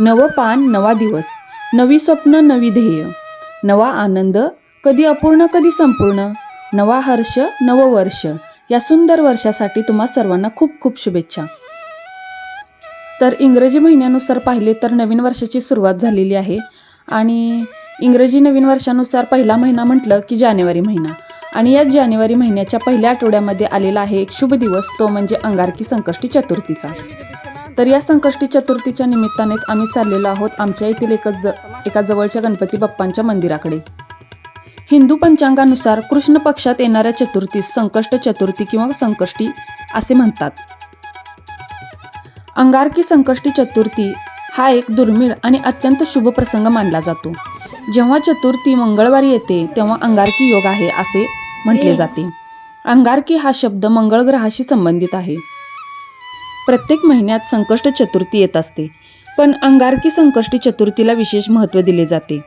नवं पान नवा दिवस नवी स्वप्न नवी ध्येय. नवा आनंद कधी अपूर्ण कधी संपूर्ण. नवा हर्ष नवं वर्ष. या सुंदर वर्षासाठी तुम्हा सर्वांना खूप खूप शुभेच्छा. तर इंग्रजी महिन्यानुसार पाहिले तर नवीन वर्षाची सुरुवात झालेली आहे. आणि इंग्रजी नवीन वर्षानुसार पहिला महिना म्हटलं की जानेवारी महिना. आणि याच जानेवारी महिन्याच्या पहिल्या आठवड्यामध्ये आलेला आहे एक शुभ दिवस तो म्हणजे अंगारकी संकष्टी चतुर्थीचा. तर या संकष्टी चतुर्थीच्या निमित्तानेच आम्ही चाललेलो आहोत आमच्या येथील एकच ज एका जवळच्या गणपती बाप्पांच्या मंदिराकडे. हिंदू पंचांगानुसार कृष्ण पक्षात येणाऱ्या चतुर्थीस संकष्ट चतुर्थी किंवा संकष्टी असे म्हणतात. अंगारकी संकष्टी चतुर्थी हा एक दुर्मिळ आणि अत्यंत शुभ प्रसंग मानला जातो. जेव्हा चतुर्थी मंगळवारी येते तेव्हा अंगारकी योग आहे असे म्हटले जाते. अंगारकी हा शब्द मंगळ ग्रहाशी संबंधित आहे. प्रत्येक महिन्यात संकष्ट चतुर्थी येत असते पण अंगारकी संकष्टी चतुर्थीला विशेष महत्त्व दिले जाते.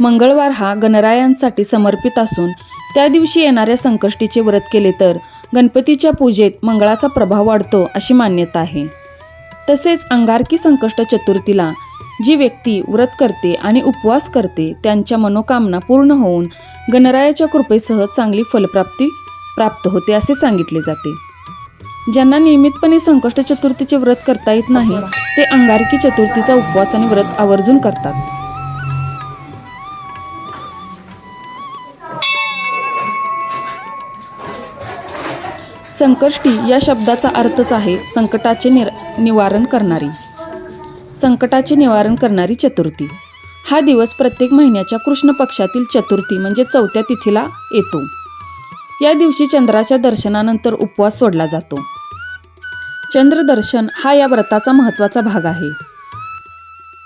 मंगळवार हा गणरायांसाठी समर्पित असून त्या दिवशी येणाऱ्या संकष्टीचे व्रत केले तर गणपतीच्या पूजेत मंगळाचा प्रभाव वाढतो अशी मान्यता आहे. तसेच अंगारकी संकष्ट चतुर्थीला जी व्यक्ती व्रत करते आणि उपवास करते त्यांच्या मनोकामना पूर्ण होऊन गणरायाच्या कृपेसह चांगली फलप्राप्ती प्राप्त होते असे सांगितले जाते. ज्यांना नियमितपणे संकष्ट चतुर्थीचे व्रत करता येत नाही ते अंगारकी चतुर्थीचा उपवास आणि व्रत आवर्जून करतात. संकष्टी या शब्दाचा अर्थच आहे संकटाचे निर निवारण करणारी. संकटाचे निवारण करणारी चतुर्थी. हा दिवस प्रत्येक महिन्याच्या कृष्ण पक्षातील चतुर्थी म्हणजे चौथ्या तिथीला येतो. या दिवशी चंद्राच्या दर्शनानंतर उपवास सोडला जातो. चंद्रदर्शन हा या व्रताचा महत्त्वाचा भाग आहे.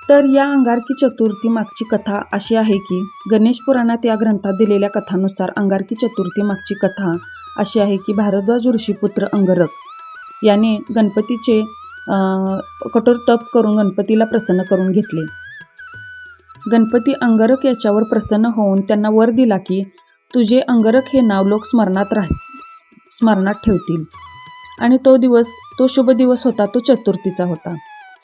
तर या अंगारकी चतुर्थी मागची कथा अशी आहे की गणेश पुराणात या ग्रंथात दिलेल्या कथानुसार अंगारकी चतुर्थी मागची कथा अशी आहे की भारद्वाज ऋषीपुत्र अंगरक याने गणपतीचे कठोर तप करून गणपतीला प्रसन्न करून घेतले. गणपती अंगरक याच्यावर प्रसन्न होऊन त्यांना वर दिला की तुझे अंगरक हे नाव लोक स्मरणात राह स्मरणात ठेवतील. आणि तो दिवस तो शुभ दिवस होता तो चतुर्थीचा होता.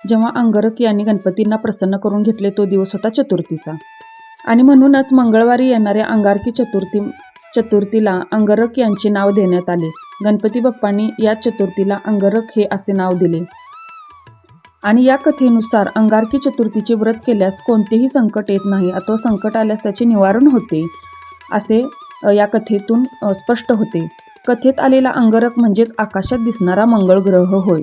जेव्हा अंगरक यांनी गणपतींना प्रसन्न करून घेतले तो दिवस होता चतुर्थीचा. आणि म्हणूनच मंगळवारी येणाऱ्या अंगारकी चतुर्थी चतुर्थीला अंगरक यांचे नाव देण्यात आले. गणपती बाप्पांनी या चतुर्थीला अंगरक हे असे नाव दिले. आणि या कथेनुसार अंगारकी चतुर्थीचे व्रत केल्यास कोणतेही संकट येत नाही. अथवा संकट आल्यास त्याचे निवारण होते. असे या कथेतून स्पष्ट होते. कथेत आलेला अंगरक म्हणजेच आकाशात दिसणारा मंगळ ग्रह होय.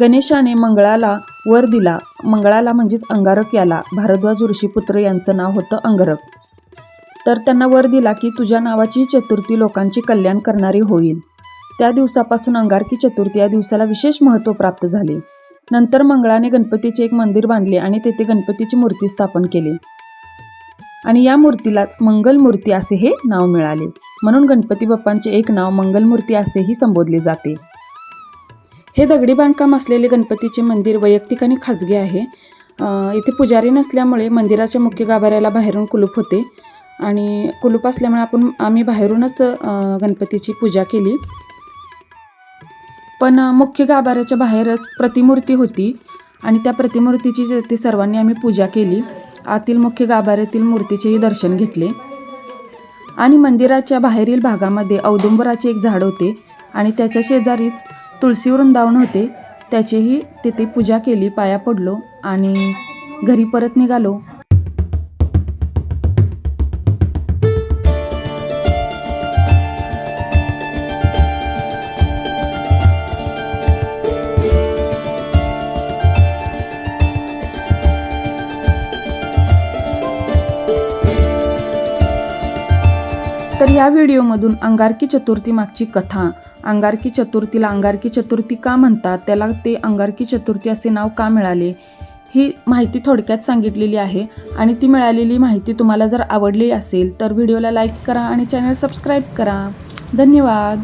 गणेशाने मंगळाला वर दिला. मंगळाला म्हणजेच अंगारक याला. भारद्वाज ऋषीपुत्र यांचं नाव होतं अंगरक तर त्यांना वर दिला की तुझ्या नावाची चतुर्थी लोकांची कल्याण करणारी होईल. त्या दिवसापासून अंगारकी चतुर्थी या दिवसाला विशेष महत्त्व प्राप्त झाले. नंतर मंगळाने गणपतीचे एक मंदिर बांधले आणि तेथे गणपतीची मूर्ती स्थापन केली. आणि या मूर्तीलाच मंगल मूर्ती असे हे नाव मिळाले. म्हणून गणपती बाप्पांचे एक नाव मंगलमूर्ती असेही संबोधले जाते. हे दगडी बांधकाम असलेले गणपतीचे मंदिर वैयक्तिक आणि खाजगी आहे. इथे पुजारी नसल्यामुळे मंदिराच्या मुख्य गाभाऱ्याला बाहेरून कुलूप होते. आणि कुलूप असल्यामुळे आपण आम्ही बाहेरूनच गणपतीची पूजा केली. पण मुख्य गाभाऱ्याच्या बाहेरच प्रतिमूर्ती होती. आणि त्या प्रतिमूर्तीची ती ते सर्वांनी आम्ही पूजा केली. आतील मुख्य गाभाऱ्यातील मूर्तीचेही दर्शन घेतले. आणि मंदिराच्या बाहेरील भागामध्ये औदुंबराचे एक झाड होते आणि त्याच्या शेजारीच तुळशी वृंदावन होते. त्याचेही तिथे पूजा केली पाया पडलो आणि घरी परत निघालो. तर या व्हिडिओमधून अंगारकी चतुर्थी मागची कथा. अंगारकी चतुर्थीला अंगारकी चतुर्थी का म्हणतात? त्याला ते अंगारकी चतुर्थी असे नाव का मिळाले? ही माहिती थोडक्यात सांगितलेली आहे आणि ती मिळालेली माहिती तुम्हाला जर आवडली असेल तर व्हिडिओला लाईक करा आणि चॅनल सबस्क्राईब करा. धन्यवाद.